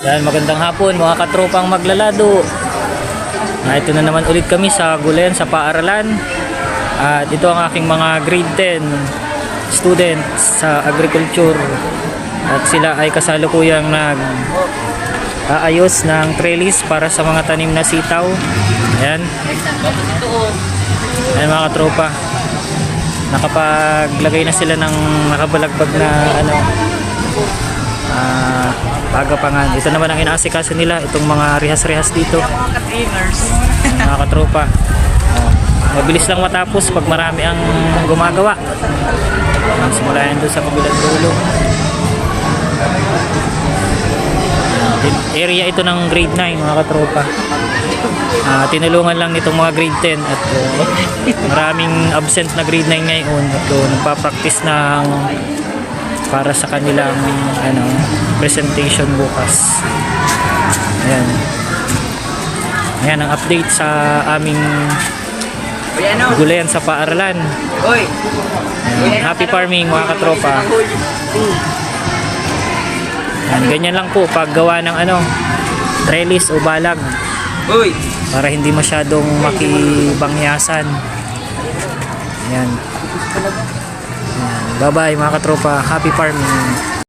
Yan, magandang hapon mga katropang maglalado. Ah, ito na naman ulit kami sa Gulen, sa paaralan. At ito ang aking mga grade 10 students sa agriculture. At sila ay kasalukuyang nag aayos ng trellis para sa mga tanim na sitaw. Ayan. Ayan mga katropa. Nakapaglagay na sila ng nakabalagbag na ano ah pagapangan. Ito naman ang inaasikaso nila, itong mga rihas-rihas dito. mga katropa. Oh, mabilis lang matapos pag marami ang gumagawa. Simula yan doon sa kabilang dulo. Area ito ng grade 9 mga katropa. Ah, tinulungan lang nitong mga grade 10 at uh, maraming absent na grade 9 ngayon at uh, nagpa-practice ng para sa kanilang ano presentation bukas. Ayan. Ayan ang update sa aming ano? gulayan sa paaralan. Ayan. Happy farming mga katropa. Ayan, ganyan lang po paggawa ng ano trellis o balag Uy! para hindi masyadong makibangyasan. Ayan. Bye-bye mga katropa. Happy farming.